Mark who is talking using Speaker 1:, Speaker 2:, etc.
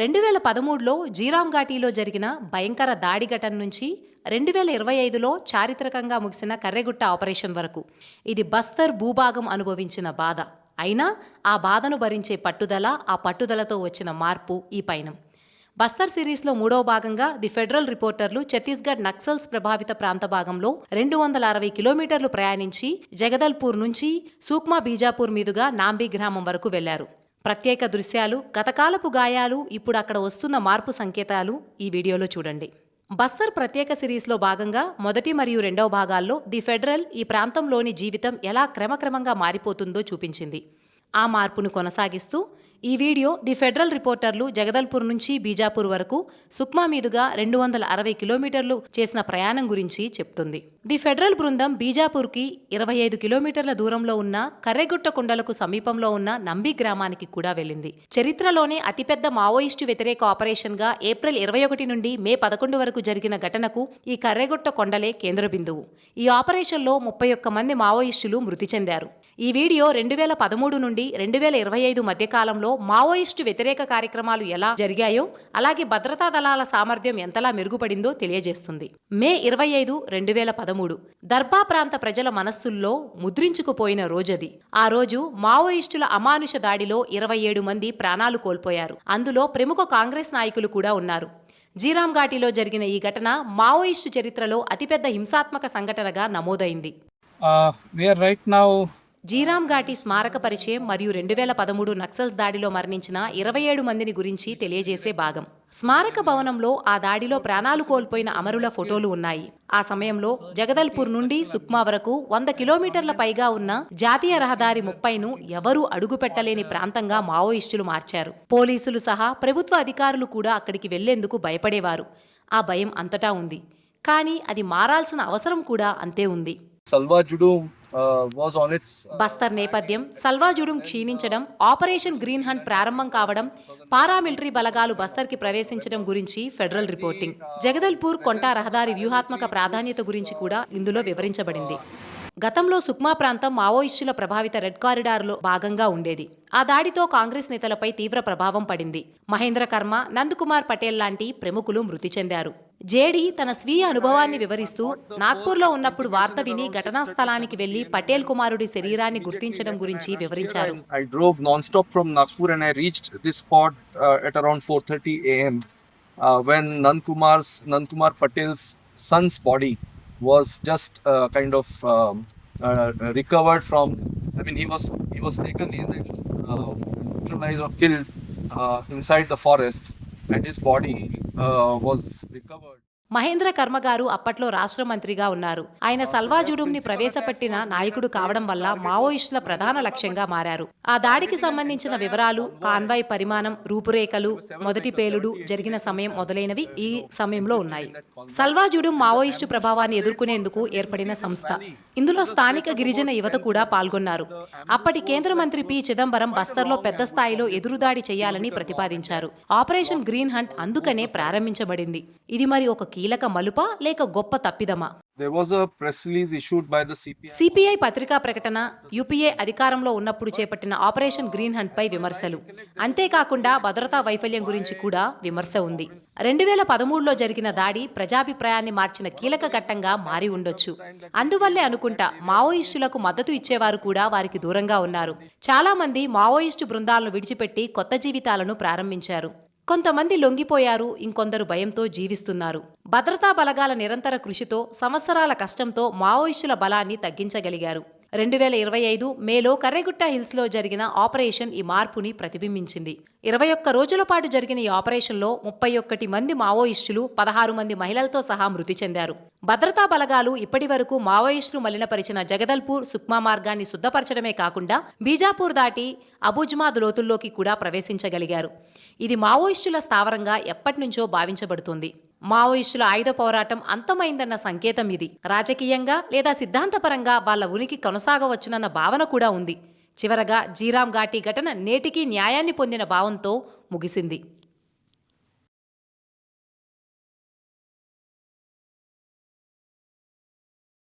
Speaker 1: రెండు వేల పదమూడులో జీరామ్ ఘాటీలో జరిగిన భయంకర దాడి ఘటన నుంచి రెండు వేల ఇరవై ఐదులో చారిత్రకంగా ముగిసిన కర్రెగుట్ట ఆపరేషన్ వరకు. ఇది బస్తర్ భూభాగం అనుభవించిన బాధ. అయినా ఆ బాధను భరించే పట్టుదల ఆ పట్టుదలతో వచ్చిన మార్పు ఈ పయనం. బస్తర్ సిరీస్లో మూడవ భాగంగా ది ఫెడరల్ రిపోర్టర్లు ఛత్తీస్గఢ్ నక్సల్స్ ప్రభావిత ప్రాంత భాగంలో రెండు వందల అరవై కిలోమీటర్లు ప్రయాణించి జగదల్పూర్ నుంచి సూక్మా బీజాపూర్ మీదుగా నాంబీ గ్రామం వరకు వెళ్ళారు. ప్రత్యేక దృశ్యాలు గతకాలపు గాయాలు ఇప్పుడు అక్కడ వస్తున్న మార్పు సంకేతాలు ఈ వీడియోలో చూడండి. బస్తర్ ప్రత్యేక సిరీస్లో భాగంగా మొదటి మరియు రెండవ భాగాల్లో ది ఫెడరల్ ఈ ప్రాంతంలోని జీవితం ఎలా క్రమక్రమంగా మారిపోతుందో చూపించింది. ఆ మార్పును కొనసాగిస్తూ ఈ వీడియో ది ఫెడరల్ రిపోర్టర్లు జగదల్పూర్ నుంచి బీజాపూర్ వరకు సుక్మా మీదుగా రెండు వందల అరవై కిలోమీటర్లు చేసిన ప్రయాణం గురించి చెప్తుంది. ది ఫెడరల్ బృందం బీజాపూర్కి ఇరవై ఐదు కిలోమీటర్ల దూరంలో ఉన్న కర్రెగుట్ట కొండలకు సమీపంలో ఉన్న నంబి గ్రామానికి కూడా వెళ్ళింది. చరిత్రలోనే అతిపెద్ద మావోయిస్టు వ్యతిరేక ఆపరేషన్గా ఏప్రిల్ ఇరవై ఒకటి నుండి మే పదకొండు వరకు జరిగిన ఘటనకు ఈ కర్రెగుట్ట కొండలే కేంద్ర బిందువు ఈ ఆపరేషన్లో ముప్పై ఒక్క మంది మావోయిస్టులు మృతి చెందారు. ఈ వీడియో రెండు వేల పదమూడు నుండి రెండు వేల ఇరవై ఐదు మధ్య కాలంలో మావోయిస్టు వ్యతిరేక కార్యక్రమాలు ఎలా జరిగాయో అలాగే భద్రతా దళాల సామర్థ్యం ఎంతలా మెరుగుపడిందో తెలియజేస్తుంది. మే ఇరవై ఐదు రెండు వేల పదమూడు. దర్బా ప్రాంత ప్రజల మనస్సుల్లో ముద్రించుకుపోయిన రోజది. ఆ రోజు మావోయిస్టుల అమానుష దాడిలో ఇరవై ఏడు మంది ప్రాణాలు కోల్పోయారు. అందులో ప్రముఖ కాంగ్రెస్ నాయకులు కూడా ఉన్నారు. జీరామ్ ఘాటిలో జరిగిన ఈ ఘటన మావోయిస్టు చరిత్రలో అతిపెద్ద హింసాత్మక సంఘటనగా నమోదైంది.
Speaker 2: Uh, we are right now
Speaker 1: జీరామ్ Ghaati స్మారక పరిచయం మరియు రెండు వేల పదమూడు నక్సల్స్ దాడిలో మరణించిన ఇరవై ఏడు మందిని గురించి తెలియజేసే భాగం. స్మారక భవనంలో ఆ దాడిలో ప్రాణాలు కోల్పోయిన అమరుల ఫోటోలు ఉన్నాయి. ఆ సమయంలో జగదల్పూర్ నుండి సుక్మా వరకు వంద కిలోమీటర్ల పైగా ఉన్న జాతీయ రహదారి ముప్పైను ఎవరూ అడుగుపెట్టలేని ప్రాంతంగా మావోయిస్టులు మార్చారు. పోలీసులు సహా ప్రభుత్వ అధికారులు కూడా అక్కడికి వెళ్ళేందుకు భయపడేవారు. ఆ భయం అంతటా ఉంది. కానీ అది మారాల్సిన అవసరం కూడా అంతే ఉంది.
Speaker 3: సల్వాజుడు
Speaker 1: బస్తర్ నేపథ్యం సల్వాజుడుం క్షీణించడం ఆపరేషన్ గ్రీన్ హంట్ ప్రారంభం కావడం పారామిలిటరీ బలగాలు బస్తర్కి ప్రవేశించడం గురించి ఫెడరల్ రిపోర్టింగ్. జగదల్పూర్ కొంటా రహదారి వ్యూహాత్మక ప్రాధాన్యత గురించి కూడా ఇందులో వివరించబడింది. గతంలో సుక్మా ప్రాంతం మావోయిస్టుల ప్రభావిత రెడ్ కారిడార్లో భాగంగా ఉండేది. ఆ దాడితో కాంగ్రెస్ నేతలపై తీవ్ర ప్రభావం పడింది. మహేంద్ర కర్మ నందకుమార్ పటేల్ లాంటి ప్రముఖులు మృతి చెందారు. జేడీ తన స్వీయ అనుభవాన్ని వివరిస్తూ నాగ్పూర్లో ఉన్నప్పుడు వార్త విని ఘటనా స్థలానికి వెళ్ళి పటేల్ కుమారుడి శరీరాన్ని గుర్తించడం గురించి వివరించారు.
Speaker 3: I drove non-stop from Nagpur and I reached this spot uh, at 4:30 a.m. Uh, when Nankumar's Nankumar Patel's son's body was just uh, kind of um, uh, recovered from. I mean, he was he was taken uh, neutralized or killed uh, inside the forest, and his body uh, was recovered.
Speaker 1: Mahindra కర్మ గారు అప్పట్లో రాష్ట్ర మంత్రిగా ఉన్నారు. ఆయన సల్వాజుడుంని ప్రవేశపెట్టిన నాయకుడు కావడం వల్ల మావోయిస్టుల ప్రధాన లక్ష్యంగా మారారు. ఆ దాడికి సంబంధించిన వివరాలు కాన్వాయ్ పరిమాణం రూపురేఖలు మొదటి పేలుడు జరిగిన సమయం మొదలైనవి ఈ సమయంలో ఉన్నాయి. సల్వాజుడుం మావోయిస్టు ప్రభావాన్ని ఎదుర్కొనేందుకు ఏర్పడిన సంస్థ. ఇందులో స్థానిక గిరిజన యువత కూడా పాల్గొన్నారు. అప్పటి కేంద్ర మంత్రి పి. చిదంబరం బస్తర్లో పెద్ద స్థాయిలో ఎదురుదాడి చేయాలని ప్రతిపాదించారు. ఆపరేషన్ గ్రీన్ హంట్ అందుకనే ప్రారంభించబడింది. ఇది మరి ఒక కీలక మలుపా లేక గొప్ప తప్పిదమా?
Speaker 3: There was a press release issued by the CPI.
Speaker 1: CPI పత్రికా ప్రకటన యూపీఏ అధికారంలో ఉన్నప్పుడు చేపట్టిన ఆపరేషన్ గ్రీన్ హంట్ పై విమర్శలు. అంతేకాకుండా భద్రతా వైఫల్యం గురించి కూడా విమర్శ ఉంది. రెండు వేల పదమూడులో జరిగిన దాడి ప్రజాభిప్రాయాన్ని మార్చిన కీలక ఘట్టంగా మారి ఉండొచ్చు. అందువల్లే అనుకుంటా మావోయిస్టులకు మద్దతు ఇచ్చేవారు కూడా వారికి దూరంగా ఉన్నారు. చాలా మంది మావోయిస్టు బృందాలను విడిచిపెట్టి కొత్త జీవితాలను ప్రారంభించారు. కొంతమంది లొంగిపోయారు ఇంకొందరు భయంతో జీవిస్తున్నారు. భద్రతా బలగాల నిరంతర కృషితో సంవత్సరాల కష్టంతో మావోయిస్టుల బలాన్ని తగ్గించగలిగారు. రెండు వేల ఇరవై ఐదు మేలో కర్రెగుట్ట హిల్స్లో జరిగిన ఆపరేషన్ ఈ మార్పుని ప్రతిబింబించింది. ఇరవై ఒక్క రోజుల పాటు జరిగిన ఈ ఆపరేషన్లో ముప్పై ఒక్కటి మంది మావోయిస్టులు పదహారు మంది మహిళలతో సహా మృతి చెందారు. భద్రతా బలగాలు ఇప్పటి వరకు మావోయిస్టులు మలినపరిచిన జగదల్పూర్ సుక్మా మార్గాన్ని శుద్ధపరచడమే కాకుండా బీజాపూర్ దాటి అబుజ్మాద్ లోతుల్లోకి కూడా ప్రవేశించగలిగారు. ఇది మావోయిస్టుల స్థావరంగా ఎప్పటినుంచో భావించబడుతుంది. మావోయిస్టుల ఆయుధ పోరాటం అంతమైందన్న సంకేతం ఇది. రాజకీయంగా లేదా సిద్ధాంతపరంగా వాళ్ళ ఉనికి కొనసాగవచ్చునన్న భావన కూడా ఉంది. చివరగా జీరాం ఘాటి ఘటన నేటికీ న్యాయాన్ని పొందిన భావంతో ముగిసింది.